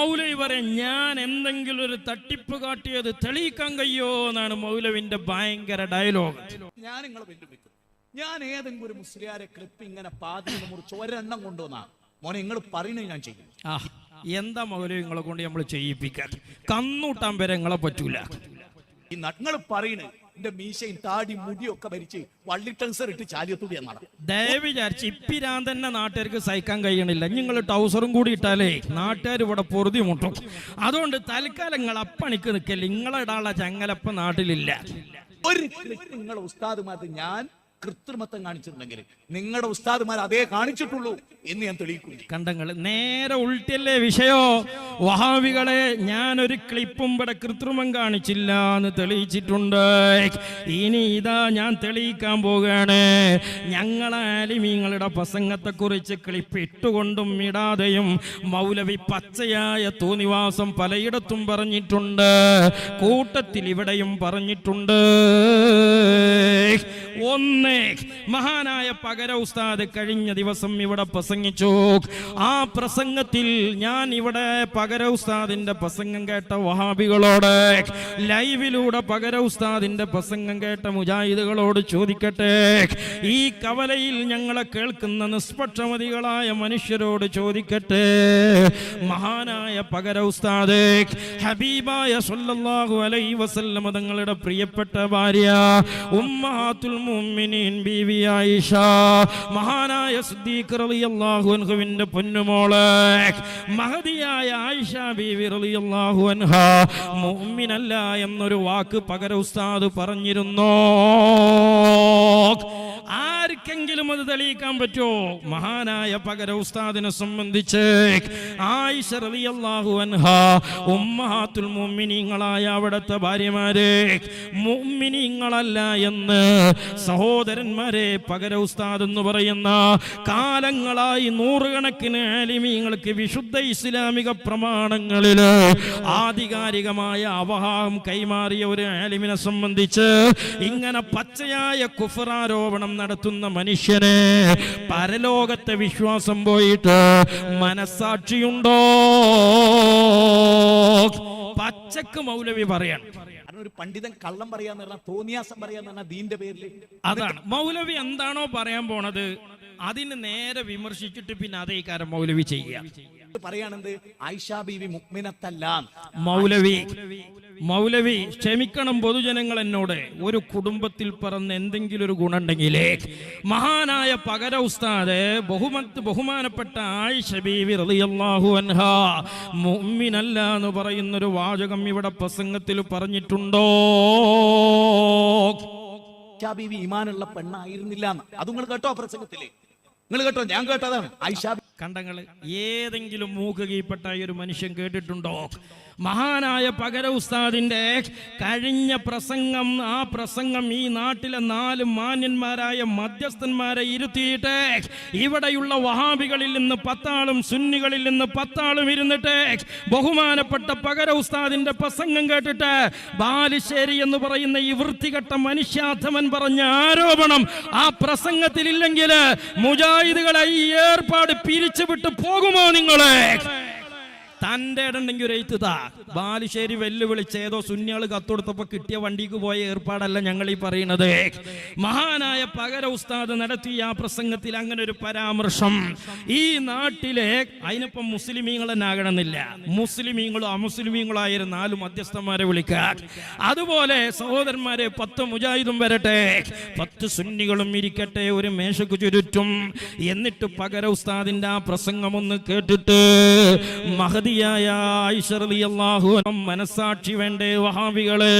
മൗലവി ഞാൻ എന്തെങ്കിലും ഒരു തട്ടിപ്പ് കാട്ടിയത് തെളിയിക്കാൻ കഴിയോ? എന്നാണ് മൗലവിന്റെ ഭയങ്കര ഡയലോഗ് ഞാൻ നിങ്ങളെ വെല്ലുവിളിക്കും ഞാൻ ഏതെങ്കിലും ഒരു മുസ്ലിയാരെ ക്ലിപ്പ് ഇങ്ങനെ പാതിന് മുറിച്ച് ഒരെണ്ണം കൊണ്ടുവന്നാ മോനെ നിങ്ങൾ പറയുന്നത് ഞാൻ ചെയ്യും. ആ എന്താ മൗലവി നിങ്ങളെ കൊണ്ട് നമ്മൾ ചെയ്യിപ്പിക്കാൻ? കന്നൂട്ടാൻ വരെ നിങ്ങളെ പറ്റൂല. ഈ നിങ്ങൾ പറയണ് എന്റെ മീശയും താടി മുടിയൊക്കെ ഭരിച്ച് വള്ളി ടെൻസർ ഇട്ട് ചാലിയത്തൂടി എന്നാണ് ദയവ് വിചാരിച്ച് ഇപ്പിരാൻ തന്നെ നാട്ടുകാർക്ക് സഹിക്കാൻ കഴിയണില്ല. നിങ്ങൾ ടൗസറും കൂടി ഇട്ടാലേ നാട്ടുകാർ ഇവിടെ പൊറുതി മുട്ടും. അതുകൊണ്ട് തൽക്കാലം നിങ്ങൾ അപ്പണിക്ക് നിൽക്കല്ലേ നിങ്ങളിടാനുള്ള ചങ്ങലപ്പ നാട്ടിലില്ല. ഒരു നിങ്ങളെ ഉസ്താദുമാർക്ക് ഞാൻ കൃത്രിമത്വം കാണിച്ചിട്ടുണ്ടെങ്കിൽ നിങ്ങളുടെ ഉസ്താദുമാർ അതേ കാണിച്ചിട്ടുള്ളൂ എന്ന് ഞാൻ തെളിയിക്കും കണ്ടങ്ങൾ നേരെ ഉൾട്ടിയല്ലേ വിഷയോ? വഹാവികളെ ഒരു ക്ലിപ്പും ഇവിടെ കൃത്രിമം കാണിച്ചില്ല എന്ന് തെളിയിച്ചിട്ടുണ്ട്. ഇനി ഇതാ ഞാൻ തെളിയിക്കാൻ പോവുകയാണ്. ഞങ്ങളെ ആലിമീങ്ങളുടെ പ്രസംഗത്തെക്കുറിച്ച് ക്ലിപ്പ് ഇട്ടുകൊണ്ടും ഇടാതെയും മൗലവി പച്ചയായ തോന്നിവാസം പലയിടത്തും പറഞ്ഞിട്ടുണ്ട്. കൂട്ടത്തിൽ ഇവിടെയും പറഞ്ഞിട്ടുണ്ട്. ഒന്ന് മഹാനായ പകര ഉസ്താദ് കഴിഞ്ഞ ദിവസം ഇവിടെ പ്രസംഗിച്ചു. ആ പ്രസംഗത്തിൽ ഞാൻ ഇവിടെ പകര ഉസ്താദിന്റെ പ്രസംഗം കേട്ട വഹാബികളോട് ലൈവിലൂടെ പകര ഉസ്താദിന്റെ പ്രസംഗം കേട്ട മുജാഹിദുകളോട് ചോദിക്കട്ടെ. ഈ കവലയിൽ ഞങ്ങളെ കേൾക്കുന്ന നിഷ്പക്ഷമതികളായ മനുഷ്യരോട് ചോദിക്കട്ടെ. മഹാനായ പകര ഉസ്താദ് ഹബീബായ സല്ലല്ലാഹു അലൈഹി വസല്ലമ തങ്ങളുടെ പ്രിയപ്പെട്ട ഭാര്യ ഉമ്മഹാത്തുൽ മുഅ്മിനീൻ ബീവി ആയിഷ. മഹാനായ സിദ്ദീഖ് റളിയല്ലാഹു അൻഹുവിന്റെ പൊന്നുമോൾ. മഹദിയായ ആയിഷ ബീവി റളിയല്ലാഹു അൻഹ. മുഅ്മിനല്ല എന്നൊരു വാക്ക് പകര ഉസ്താദ് പറഞ്ഞിരുന്നോ? ആർക്കെങ്കിലും അത് തെളിയിക്കാൻ പറ്റുമോ മഹാനായ പകര ഉസ്താദിനെ സംബന്ധിച്ച് ആയിഷ റളിയല്ലാഹു അൻഹ ഉമ്മഹാത്തുൽ മുഅ്മിനീങ്ങളായ അവിടുത്തെ ഭാര്യമാരെ മുഅ്മിനീങ്ങളല്ല എന്ന് സഹോദരന്മാരെ പകര ഉസ്താദ് എന്ന് പറയുന്ന കാലങ്ങളായി നൂറുകണക്കിന് ആലിമീങ്ങൾക്ക് വിശുദ്ധ ഇസ്ലാമിക പ്രമാണങ്ങളിൽ ആധികാരികമായ അവഹാം കൈമാറിയ ഒരു ആലിമിനെ സംബന്ധിച്ച് ഇങ്ങനെ പച്ചയായ കുഫറാരോപണം നടത്തുന്ന മനുഷ്യന് പരലോകത്തെ വിശ്വാസം പോയിട്ട് മനസാക്ഷിയുണ്ടോ പച്ചക്ക് മൗലവി പറയാണ്. കാരണം ഒരു പണ്ഡിതൻ കള്ളം പറയാന്ന് പറഞ്ഞാൽ തോന്നിയാസം പറയാന്ന് പറഞ്ഞാൽ ദീന്റെ പേരിൽ അതാണ്. മൗലവി എന്താണോ പറയാൻ പോണത് അതിന് നേരെ വിമർശിച്ചിട്ട് പിന്നെ അതേ കാരം മൗലവി ചെയ്യുക. പറയാണെന്ത് ആയിഷാ ബീവി മുക്മിനത്തല്ല മൗലവി മൗലവി ക്ഷമിക്കണം പൊതുജനങ്ങൾ എന്നോട്. ഒരു കുടുംബത്തിൽ പറന്ന് എന്തെങ്കിലും ഒരു ഗുണമുണ്ടെങ്കിലേ. മഹാനായ പകര ഉസ്താദ് ബഹുമത്ത് ബഹുമാനപ്പെട്ട ആയിഷ ബീവി റളിയല്ലാഹു അൻഹ മുഅ്മിനല്ല എന്ന് പറയുന്നൊരു വാചകം ഇവിടെ പ്രസംഗത്തിൽ പറഞ്ഞിട്ടുണ്ടോ? ബീവി ഈമാനുള്ള പെണ്ണായിരുന്നില്ല അതുങ്ങൾ കേട്ടോ പ്രസംഗത്തിൽ? നിങ്ങൾ കേട്ടോ ഞാൻ കേട്ടതാണ്. ആയിഷാ ബീവി കണ്ടങ്ങൾ ഏതെങ്കിലും മൂക്ക് കീപ്പെട്ട ഒരു മനുഷ്യൻ കേട്ടിട്ടുണ്ടോ? മഹാനായ പകര ഉസ്താദിന്റെ കഴിഞ്ഞ പ്രസംഗം ആ പ്രസംഗം ഈ നാട്ടിലെ നാല് മാന്യന്മാരായ മധ്യസ്ഥന്മാരെ ഇരുത്തിയിട്ട് ഇവിടെയുള്ള വഹാബികളിൽ നിന്ന് പത്താളും സുന്നികളിൽ നിന്ന് പത്താളും ഇരുന്നിട്ട് ബഹുമാനപ്പെട്ട പകര ഉസ്താദിന്റെ പ്രസംഗം കേട്ടിട്ട് ബാലുശ്ശേരി എന്ന് പറയുന്ന ഈ വൃത്തികെട്ട മനുഷ്യാധമൻ പറഞ്ഞ ആരോപണം ആ പ്രസംഗത്തിലില്ലെങ്കിൽ മുജാഹിദുകളെ ഈ ഏർപ്പാട് പിരിച്ചുവിട്ട് പോകുമോ നിങ്ങളെ? തന്റെ ഇടണ്ടെങ്കിൽ ഒരു എഴുത്തുതാ ബാലുശ്ശേരി വെല്ലുവിളിച്ച് ഏതോ സുന്യാൾ കത്തുകൊടുത്തപ്പോ കിട്ടിയ വണ്ടിക്ക് പോയ ഏർപ്പാടല്ല ഞങ്ങൾ ഈ പറയുന്നത്. മഹാനായ പകര ഉസ്താദ് നടത്തിയ ആ പ്രസംഗത്തിൽ അങ്ങനെ ഒരു പരാമർശം. ഈ നാട്ടിലെ അതിനിപ്പം മുസ്ലിമീങ്ങൾ തന്നെ ആകണമെന്നില്ല. മുസ്ലിമീങ്ങളോ അമുസ്ലിമീങ്ങളോ ആയ നാല് മധ്യസ്ഥന്മാരെ വിളിക്കുക. അതുപോലെ സഹോദരന്മാരെ പത്ത് മുജാഹിദും വരട്ടെ. പത്ത് സുന്നികളും ഇരിക്കട്ടെ ഒരു മേശക്ക് ചുരുറ്റും. എന്നിട്ട് പകര ഉസ്താദിന്റെ ആ പ്രസംഗമൊന്ന് കേട്ടിട്ട് മഹതിയായ അൻഹ മനസാക്ഷി വേണ്ടേ വഹാബികളെ.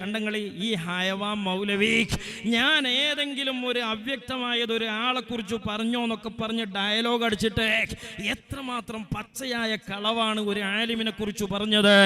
കണ്ടങ്ങളി ഈ ഹയവാ മൗലവി ഞാൻ ഏതെങ്കിലും ഒരു അവ്യക്തമായത് ഒരാളെ കുറിച്ച് പറഞ്ഞോ എന്നൊക്കെ പറഞ്ഞ് ഡയലോഗ് അടിച്ചിട്ട് എത്രമാത്രം പച്ചയായ കളവാണ് ഒരു ആലിമിനെ കുറിച്ച് പറഞ്ഞത്.